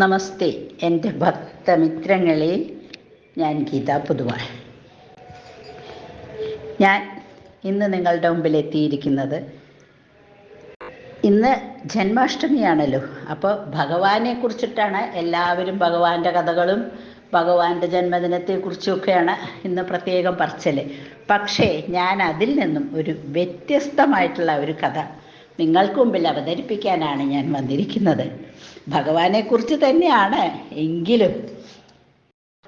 നമസ്തേ. എന്റെ ഭക്തമിത്രങ്ങളെ ഞാൻ ഗീത പൊതുവാൾ. ഞാൻ ഇന്ന് നിങ്ങളുടെ മുമ്പിൽ എത്തിയിരിക്കുന്നത് ഇന്ന് ജന്മാഷ്ടമിയാണല്ലോ. അപ്പോൾ ഭഗവാനെ കുറിച്ചിട്ടാണ് എല്ലാവരും ഭഗവാന്റെ കഥകളും ഭഗവാന്റെ ജന്മദിനത്തെക്കുറിച്ചുമൊക്കെയാണ് ഇന്ന് പ്രത്യേകം പറച്ചൽ പക്ഷേ ഞാൻ അതിൽ നിന്നും ഒരു വ്യത്യസ്തമായിട്ടുള്ള ഒരു കഥ നിങ്ങൾക്ക് മുമ്പിൽ അവതരിപ്പിക്കാനാണ് ഞാൻ വന്നിരിക്കുന്നത്. ഭഗവാനെക്കുറിച്ച് തന്നെയാണ് എങ്കിലും.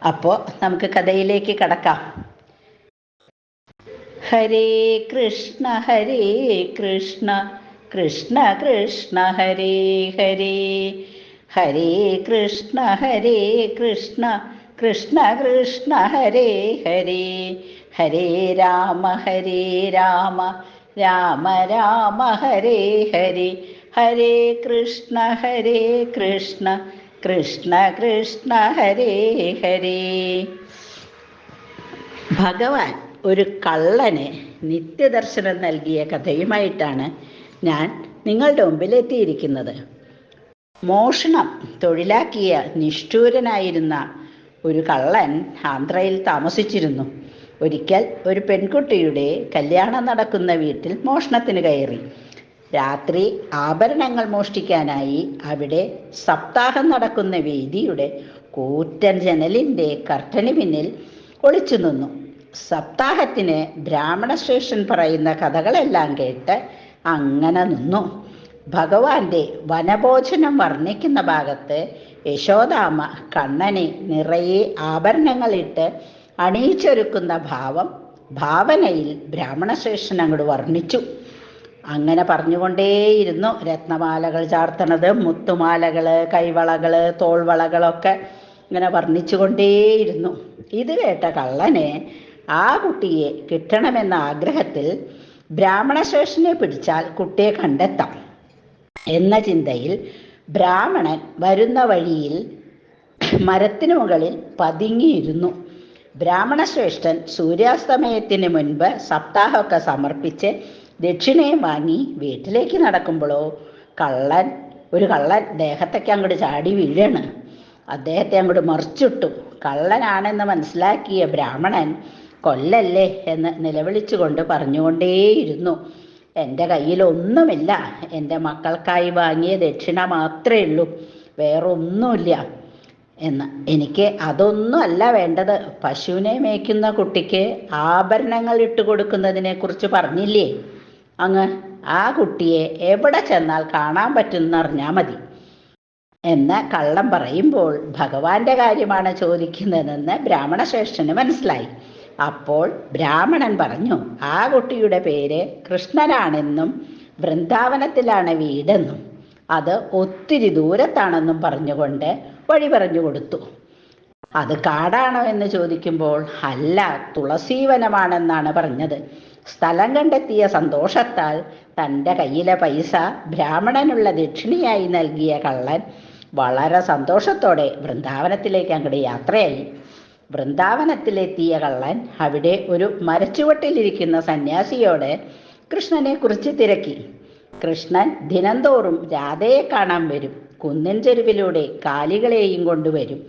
അപ്പോ നമുക്ക് കഥയിലേക്ക് കടക്കാം. ഹരേ കൃഷ്ണ ഹരേ കൃഷ്ണ കൃഷ്ണ കൃഷ്ണ ഹരേ ഹരേ. ഹരേ കൃഷ്ണ ഹരേ കൃഷ്ണ കൃഷ്ണ കൃഷ്ണ ഹരേ ഹരേ. ഹരേ രാമ ഹരേ രാമ രാമ രാമ ഹരേ ഹരി ഹരേ കൃഷ്ണ ഹരേ കൃഷ്ണ കൃഷ്ണ കൃഷ്ണ ഹരേ ഹരേ. ഭഗവാൻ ഒരു കള്ളന് നിത്യദർശനം നൽകിയ കഥയുമായിട്ടാണ് ഞാൻ നിങ്ങളുടെ മുമ്പിൽ എത്തിയിരിക്കുന്നത് മോഷണം തൊഴിലാക്കിയ നിഷ്ഠൂരനായിരുന്ന ഒരു കള്ളൻ ആന്ധ്രയിൽ താമസിച്ചിരുന്നു. ഒരിക്കൽ ഒരു പെൺകുട്ടിയുടെ കല്യാണം നടക്കുന്ന വീട്ടിൽ മോഷണത്തിന് കയറി. രാത്രി ആഭരണങ്ങൾ മോഷ്ടിക്കാനായി അവിടെ സപ്താഹം നടക്കുന്ന വേദിയുടെ കൂറ്റൻ ജനലിന്റെ കർട്ടന് പിന്നിൽ ഒളിച്ചു നിന്നു. സപ്താഹത്തിന് ബ്രാഹ്മണ ശേഷൻ പറയുന്ന കഥകളെല്ലാം കേട്ട് അങ്ങനെ നിന്നു. ഭഗവാന്റെ വനഭോജനം വർണിക്കുന്ന ഭാഗത്ത് യശോദാമ കണ്ണനെ നിറയെ ആഭരണങ്ങളിട്ട് അണിയിച്ചൊരുക്കുന്ന ഭാവം ഭാവനയിൽ ബ്രാഹ്മണശ്രേഷ്ഠൻ അങ്ങോട്ട് വർണിച്ചു. അങ്ങനെ പറഞ്ഞുകൊണ്ടേയിരുന്നു രത്നമാലകൾ ചാർത്തണത് മുത്തുമാലകൾ കൈവളകൾ തോൾവളകളൊക്കെ ഇങ്ങനെ വർണിച്ചുകൊണ്ടേയിരുന്നു. ഇത് കേട്ട കള്ളനെ ആ കുട്ടിയെ കിട്ടണമെന്ന ആഗ്രഹത്തിൽ ബ്രാഹ്മണശ്രേഷ്ഠനെ പിടിച്ചാൽ കുട്ടിയെ കണ്ടെത്താം എന്ന ചിന്തയിൽ ബ്രാഹ്മണൻ വരുന്ന വഴിയിൽ മരത്തിനു മുകളിൽ പതുങ്ങിയിരുന്നു. ബ്രാഹ്മണശ്രേഷ്ഠൻ സൂര്യാസ്തമയത്തിന് മുൻപ് സപ്താഹമൊക്കെ സമർപ്പിച്ച് ദക്ഷിണയും വാങ്ങി വീട്ടിലേക്ക് നടക്കുമ്പോഴോ കള്ളൻ ഒരു കള്ളൻ ദേഹത്തേക്ക് അങ്ങോട്ട് ചാടി വീഴാണ്. അദ്ദേഹത്തെ അങ്ങോട്ട് മറിച്ചിട്ടു. കള്ളനാണെന്ന് മനസ്സിലാക്കിയ ബ്രാഹ്മണൻ കൊല്ലല്ലേ എന്ന് നിലവിളിച്ചുകൊണ്ട് പറഞ്ഞുകൊണ്ടേയിരുന്നു. എന്റെ കയ്യിലൊന്നുമില്ല. എന്റെ മക്കൾക്കായി വാങ്ങിയ ദക്ഷിണ മാത്രമേ ഉള്ളൂ. വേറൊന്നുമില്ല. എന്ന്. എനിക്ക് അതൊന്നും അല്ല വേണ്ടത്. പശുവിനെ മേയ്ക്കുന്ന കുട്ടിക്ക് ആഭരണങ്ങൾ ഇട്ട് കൊടുക്കുന്നതിനെ കുറിച്ച് പറഞ്ഞില്ലേ? അങ്ങ് ആ കുട്ടിയെ എവിടെ ചെന്നാൽ കാണാൻ പറ്റുമെന്ന് അറിഞ്ഞാൽ മതി. എന്ന് കള്ളം പറയുമ്പോൾ ഭഗവാന്റെ കാര്യമാണ് ചോദിക്കുന്നതെന്ന് ബ്രാഹ്മണശ്രേഷ്ഠന് മനസ്സിലായി. അപ്പോൾ ബ്രാഹ്മണൻ പറഞ്ഞു ആ കുട്ടിയുടെ പേര് കൃഷ്ണനാണെന്നും വൃന്ദാവനത്തിലാണ് വീടെന്നും. അത് ഒത്തിരി ദൂരത്താണെന്നും പറഞ്ഞുകൊണ്ട് വഴി പറഞ്ഞു കൊടുത്തു. അത് കാടാണോ എന്ന് ചോദിക്കുമ്പോൾ അല്ല തുളസീവനമാണെന്നാണ് പറഞ്ഞത്. സ്ഥലം കണ്ടെത്തിയ സന്തോഷത്താൽ തന്റെ കയ്യിലെ പൈസ ബ്രാഹ്മണനുള്ള ദക്ഷിണയായി നൽകിയ കള്ളൻ വളരെ സന്തോഷത്തോടെ വൃന്ദാവനത്തിലേക്ക് അങ്ങോട്ട് യാത്രയായി. വൃന്ദാവനത്തിലെത്തിയ കള്ളൻ അവിടെ ഒരു മരച്ചുവട്ടിലിരിക്കുന്ന സന്യാസിയോട് കൃഷ്ണനെ കുറിച്ച് തിരക്കി. കൃഷ്ണൻ ദിനംതോറും രാധയെ കാണാൻ വരും. കുന്നിൻ ചെരുവിലൂടെ കാലികളെയും കൊണ്ടുവരും.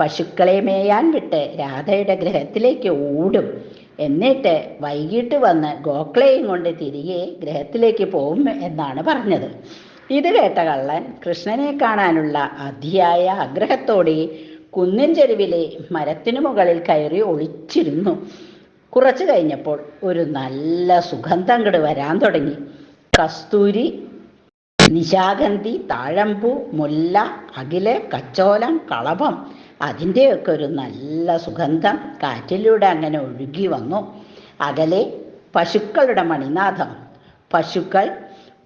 പശുക്കളെ മേയാൻ വിട്ട് രാധയുടെ ഗ്രഹത്തിലേക്ക് ഓടും. എന്നിട്ട് വൈകിട്ട് വന്ന് ഗോക്കളെയും കൊണ്ട് തിരികെ ഗ്രഹത്തിലേക്ക് പോകും എന്നാണ് പറഞ്ഞത്. ഇത് കേട്ട കള്ളൻ കൃഷ്ണനെ കാണാനുള്ള അതിയായ ആഗ്രഹത്തോടെ കുന്നിൻ ചെരുവിലെ മരത്തിനു മുകളിൽ കയറി ഒളിച്ചിരുന്നു. കുറച്ചു കഴിഞ്ഞപ്പോൾ ഒരു നല്ല സുഗന്ധം കട് വരാൻ തുടങ്ങി. കസ്തൂരി നിശാഗന്ധി താഴമ്പൂ മുല്ല അകിൽ കച്ചോലം കളഭം അതിന്റെയൊക്കെ ഒരു നല്ല സുഗന്ധം കാറ്റിലൂടെ അങ്ങനെ ഒഴുകി വന്നു. അകലെ പശുക്കളുടെ മണിനാഥം. പശുക്കൾ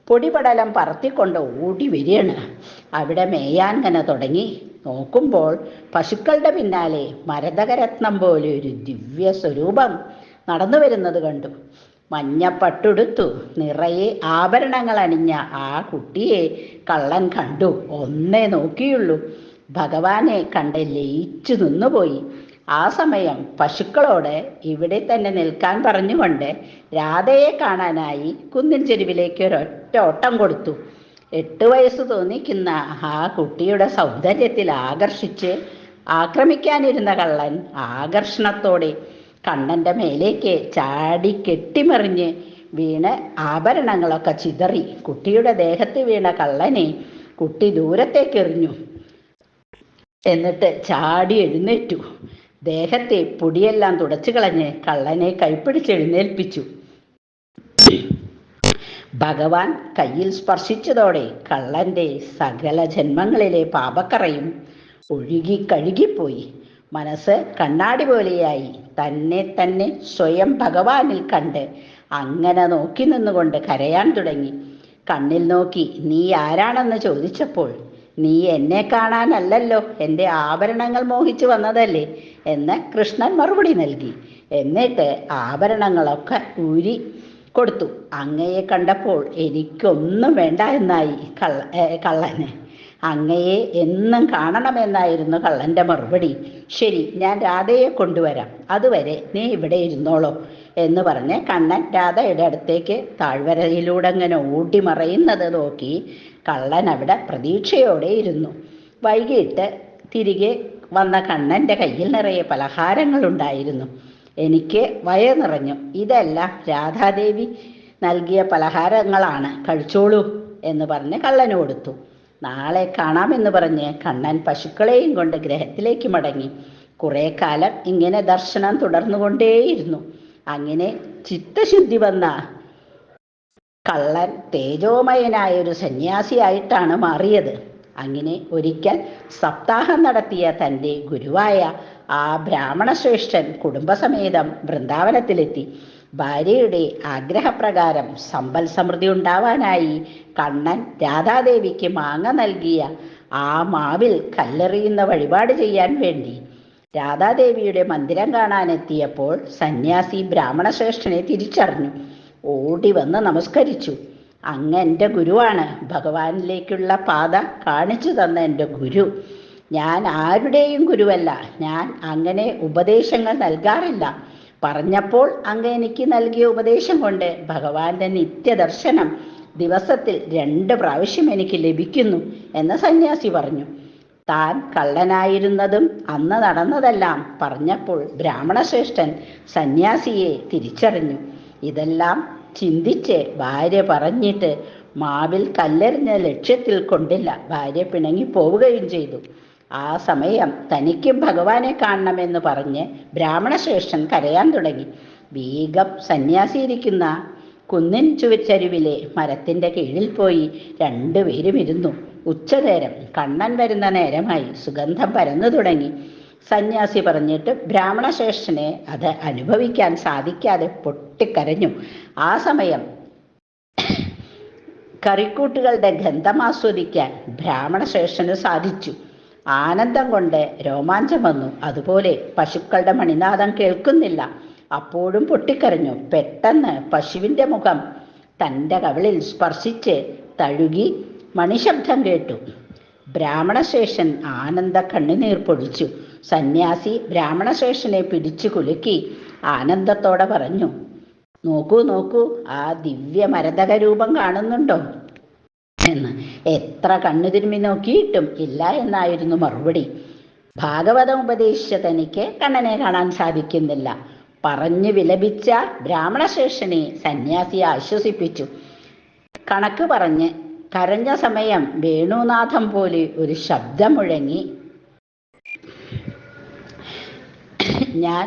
പൊടിപടലം പറത്തിക്കൊണ്ട് ഓടി വരികയാണ്. അവിടെ മേയാൻ ഇങ്ങനെ തുടങ്ങി. നോക്കുമ്പോൾ പശുക്കളുടെ പിന്നാലെ മരതകരത്നം പോലെ ഒരു ദിവ്യ സ്വരൂപം നടന്നു വരുന്നത് കണ്ടു. മഞ്ഞപ്പട്ടുടുത്തു. നിറയെ ആഭരണങ്ങൾ അണിഞ്ഞ ആ കുട്ടിയെ കള്ളൻ കണ്ടു. ഒന്നേ നോക്കിയുള്ളൂ. ഭഗവാനെ കണ്ട് ലയിച്ചു നിന്നുപോയി. ആ സമയം പശുക്കളോട് ഇവിടെ തന്നെ നിൽക്കാൻ പറഞ്ഞുകൊണ്ട് രാധയെ കാണാനായി കുന്നിൻ ചെരുവിലേക്ക് ഒരൊറ്റ ഓട്ടം കൊടുത്തു. എട്ട് വയസ്സ് തോന്നിക്കുന്ന ആ കുട്ടിയുടെ സൗന്ദര്യത്തിൽ ആകർഷിച്ച് ആക്രമിക്കാനിരുന്ന കള്ളൻ ആകർഷണത്തോടെ കണ്ണന്റെ മേലേക്ക് ചാടി കെട്ടിമറിഞ്ഞ് വീണ് ആഭരണങ്ങളൊക്കെ ചിതറി. കുട്ടിയുടെ ദേഹത്ത് വീണ കള്ളനെ കുട്ടി ദൂരത്തേക്കെറിഞ്ഞു എന്നിട്ട് ചാടി എഴുന്നേറ്റു. ദേഹത്തെ പൊടിയെല്ലാം തുടച്ചു കളഞ്ഞ് കള്ളനെ കൈപ്പിടിച്ച് എഴുന്നേൽപ്പിച്ചു. ഭഗവാൻ കയ്യിൽ സ്പർശിച്ചതോടെ കള്ളന്റെ സകല ജന്മങ്ങളിലെ പാപക്കറയും ഒഴുകി കഴുകിപ്പോയി. മനസ്സ് കണ്ണാടി പോലെയായി. തന്നെ തന്നെ സ്വയം ഭഗവാനിൽ കണ്ട് അങ്ങനെ നോക്കി നിന്നുകൊണ്ട് കരയാൻ തുടങ്ങി. കണ്ണിൽ നോക്കി നീ ആരാണെന്ന് ചോദിച്ചപ്പോൾ നീ എന്നെ കാണാനല്ലല്ലോ എന്റെ ആഭരണങ്ങൾ മോഹിച്ചു വന്നതല്ലേ? എന്ന് കൃഷ്ണൻ മറുപടി നൽകി. എന്നിട്ട് ആഭരണങ്ങളൊക്കെ ഊരി കൊടുത്തു. അങ്ങയെ കണ്ടപ്പോൾ എനിക്കൊന്നും വേണ്ട എന്നായി കള്ള കള്ളന്. അങ്ങയെ എന്നും കാണണമെന്നായിരുന്നു കള്ളന്റെ മറുപടി. ശരി ഞാൻ രാധയെ കൊണ്ടുവരാം. അതുവരെ നീ ഇവിടെ ഇരുന്നോളൂ എന്ന് പറഞ്ഞ് കണ്ണൻ രാധയുടെ അടുത്തേക്ക് താഴ്വരയിലൂടെ അങ്ങനെ ഓടി മറയുന്നത് നോക്കി കള്ളൻ അവിടെ പ്രതീക്ഷയോടെ ഇരുന്നു. വൈകിട്ട് തിരികെ വന്ന കണ്ണന്റെ കയ്യിൽ നിറയെ പലഹാരങ്ങളുണ്ടായിരുന്നു. എനിക്ക് വയ നിറഞ്ഞു ഇതെല്ലാം രാധാദേവി നൽകിയ പലഹാരങ്ങളാണ്. കഴിച്ചോളൂ എന്ന് പറഞ്ഞ് കള്ളന് കൊടുത്തു. നാളെ കാണാമെന്ന് പറഞ്ഞ് കണ്ണൻ പശുക്കളെയും കൊണ്ട് ഗ്രഹത്തിലേക്ക് മടങ്ങി. കുറേ കാലം ഇങ്ങനെ ദർശനം തുടർന്നുകൊണ്ടേയിരുന്നു. അങ്ങനെ ചിത്തശുദ്ധി വന്ന കള്ളൻ തേജോമയനായ ഒരു സന്യാസിയായിട്ടാണ് മാറിയത്. അങ്ങനെ ഒരിക്കൽ സപ്താഹം നടത്തിയ തന്റെ ഗുരുവായ ആ ബ്രാഹ്മണശ്രേഷ്ഠൻ കുടുംബസമേതം വൃന്ദാവനത്തിലെത്തി. ഭാര്യയുടെ ആഗ്രഹപ്രകാരം സമ്പൽ സമൃദ്ധി ഉണ്ടാവാനായി കണ്ണൻ രാധാദേവിക്ക് മാങ്ങ നൽകിയ ആ മാവിൽ കല്ലെറിയുന്ന വഴിപാട് ചെയ്യാൻ വേണ്ടി രാധാദേവിയുടെ മന്ദിരം കാണാനെത്തിയപ്പോൾ സന്യാസി ബ്രാഹ്മണശ്രേഷ്ഠനെ തിരിച്ചറിഞ്ഞു. ഓടി വന്ന് നമസ്കരിച്ചു. അങ്ങ് എന്റെ ഗുരുവാണ്. ഭഗവാനിലേക്കുള്ള പാത കാണിച്ചു തന്ന എന്റെ ഗുരു. ഞാൻ ആരുടെയും ഗുരുവല്ല. ഞാൻ അങ്ങനെ ഉപദേശങ്ങൾ നൽകാറില്ല. പറഞ്ഞപ്പോൾ അങ്ങ് എനിക്ക് നൽകിയ ഉപദേശം കൊണ്ട് ഭഗവാന്റെ നിത്യദർശനം ദിവസത്തിൽ രണ്ട് പ്രാവശ്യം എനിക്ക് ലഭിക്കുന്നു എന്ന് സന്യാസി പറഞ്ഞു. താൻ കള്ളനായിരുന്നതും അന്ന് നടന്നതെല്ലാം പറഞ്ഞപ്പോൾ ബ്രാഹ്മണശ്രേഷ്ഠൻ സന്യാസിയെ തിരിച്ചറിഞ്ഞു. ഇതെല്ലാം ചിന്തിച്ച് ഭാര്യ പറഞ്ഞിട്ട് മാവിൽ കല്ലെറിഞ്ഞ ലക്ഷ്യത്തിൽ കൊണ്ടില്ല. ഭാര്യ പിണങ്ങി പോവുകയും ചെയ്തു. ആ സമയം തനിക്കും ഭഗവാനെ കാണണമെന്ന് പറഞ്ഞ് ബ്രാഹ്മണശ്രേഷ്ഠൻ കരയാൻ തുടങ്ങി. വീഗം സന്യാസിയിരിക്കുന്ന കുന്നിൻ ചുവച്ചരുവിലെ മരത്തിന്റെ കീഴിൽ പോയി രണ്ടുപേരും ഇരുന്നു. ഉച്ചനേരം കണ്ണൻ വരുന്ന നേരമായി സുഗന്ധം പരന്നു തുടങ്ങി. സന്യാസി പറഞ്ഞിട്ട് ബ്രാഹ്മണശ്രേഷ്ഠനെ അത് അനുഭവിക്കാൻ സാധിക്കാതെ പൊട്ടിക്കരഞ്ഞു. ആ സമയം കറിക്കൂട്ടുകളുടെ ഗന്ധം ആസ്വദിക്കാൻ ബ്രാഹ്മണശ്രേഷ്ഠന് സാധിച്ചു. ആനന്ദം കൊണ്ട് രോമാഞ്ചം വന്നു. അതുപോലെ പശുക്കളുടെ മണിനാഥം കേൾക്കുന്നില്ല. അപ്പോഴും പൊട്ടിക്കരഞ്ഞു. പെട്ടെന്ന് പശുവിന്റെ മുഖം തന്റെ കവിളിൽ സ്പർശിച്ച് തഴുകി മണിശബ്ദം കേട്ടു. ബ്രാഹ്മണശേഷൻ ആനന്ദ കണ്ണുനീർ പൊടിച്ചു. സന്യാസി ബ്രാഹ്മണശേഷനെ പിടിച്ചു കുലുക്കി ആനന്ദത്തോടെ പറഞ്ഞു നോക്കൂ നോക്കൂ ആ ദിവ്യ മരതക രൂപം കാണുന്നുണ്ടോ? എന്ന്. എത്ര കണ്ണു തിരുമ്മി നോക്കിയിട്ടും ഇല്ല എന്നായിരുന്നു മറുപടി. ഭാഗവതം ഉപദേശിച്ച തനിക്ക് കണ്ണനെ കാണാൻ സാധിക്കുന്നില്ല. പറഞ്ഞു വിലപിച്ച ബ്രാഹ്മണശേഷനെ സന്യാസി ആശ്വസിപ്പിച്ചു. കണക്ക് പറഞ്ഞ് കരഞ്ഞ സമയം വേണുനാഥം പോലെ ഒരു ശബ്ദം മുഴങ്ങി. ഞാൻ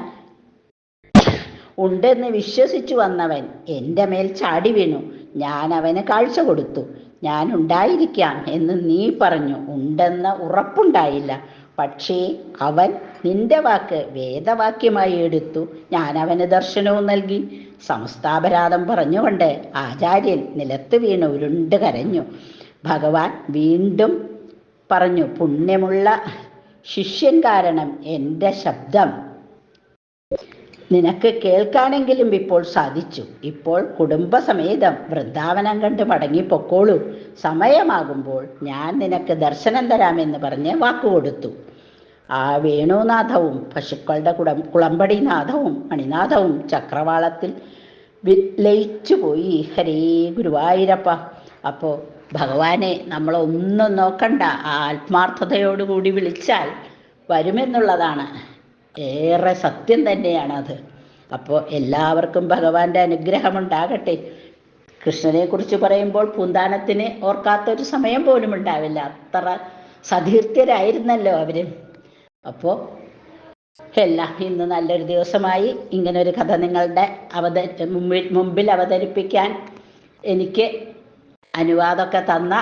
ഉണ്ടെന്ന് വിശ്വസിച്ചു വന്നവൻ എന്റെ മേൽ ചാടി വീണു. ഞാൻ അവന് കാഴ്ച കൊടുത്തു. ഞാൻ ഉണ്ടായിരിക്കാം എന്ന് നീ പറഞ്ഞു. ഉണ്ടെന്ന ഉറപ്പുണ്ടായില്ല. പക്ഷേ അവൻ നിന്റെ വാക്ക് വേദവാക്യമായി എടുത്തു. ഞാൻ അവന് ദർശനവും നൽകി. സംസ്ഥാപരാധം പറഞ്ഞുകൊണ്ട് ആചാര്യൻ നിലത്ത് വീണ് ഉരുണ്ട് കരഞ്ഞു. ഭഗവാൻ വീണ്ടും പറഞ്ഞു പുണ്യമുള്ള ശിഷ്യൻ കാരണം എന്റെ ശബ്ദം നിനക്ക് കേൾക്കാനെങ്കിലും ഇപ്പോൾ സാധിച്ചു. ഇപ്പോൾ കുടുംബസമേതം വൃന്ദാവനം കണ്ട് മടങ്ങിപ്പൊക്കോളൂ. സമയമാകുമ്പോൾ ഞാൻ നിനക്ക് ദർശനം തരാമെന്ന് പറഞ്ഞ് വാക്കുകൊടുത്തു. ആ വേണുനാഥവും പശുക്കളുടെ കുടം കുളമ്പടിനാഥവും മണിനാഥവും ചക്രവാളത്തിൽ ലയിച്ചു പോയി ഹരേ ഗുരുവായൂരപ്പ. അപ്പോൾ ഭഗവാനെ നമ്മളൊന്നും നോക്കണ്ട. ആ ആത്മാർത്ഥതയോടുകൂടി വിളിച്ചാൽ വരുമെന്നുള്ളതാണ്. ഏറെ സത്യം തന്നെയാണത്. അപ്പോൾ എല്ലാവർക്കും ഭഗവാന്റെ അനുഗ്രഹം ഉണ്ടാകട്ടെ കൃഷ്ണനെ കുറിച്ച് പറയുമ്പോൾ പൂന്താനത്തിന് ഓർക്കാത്തൊരു സമയം പോലും ഉണ്ടാവില്ല. അത്ര സതീർത്ഥ്യരായിരുന്നല്ലോ അവർ. അപ്പോൾ എല്ലാം ഇന്ന് നല്ലൊരു ദിവസമായി. ഇങ്ങനെ ഒരു കഥ നിങ്ങളുടെ അവത മുമ്പിൽ മുമ്പിൽ അവതരിപ്പിക്കാൻ എനിക്ക് അനുവാദമൊക്കെ തന്ന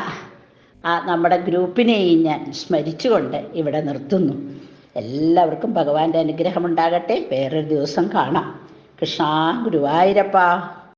ആ നമ്മുടെ ഗ്രൂപ്പിനെയും ഞാൻ സ്മരിച്ചുകൊണ്ട് ഇവിടെ നിർത്തുന്നു. എല്ലാവർക്കും ഭഗവാന്റെ അനുഗ്രഹം ഉണ്ടാകട്ടെ വേറൊരു ദിവസം കാണാം. കൃഷ്ണ ഗുരുവായൂരപ്പ.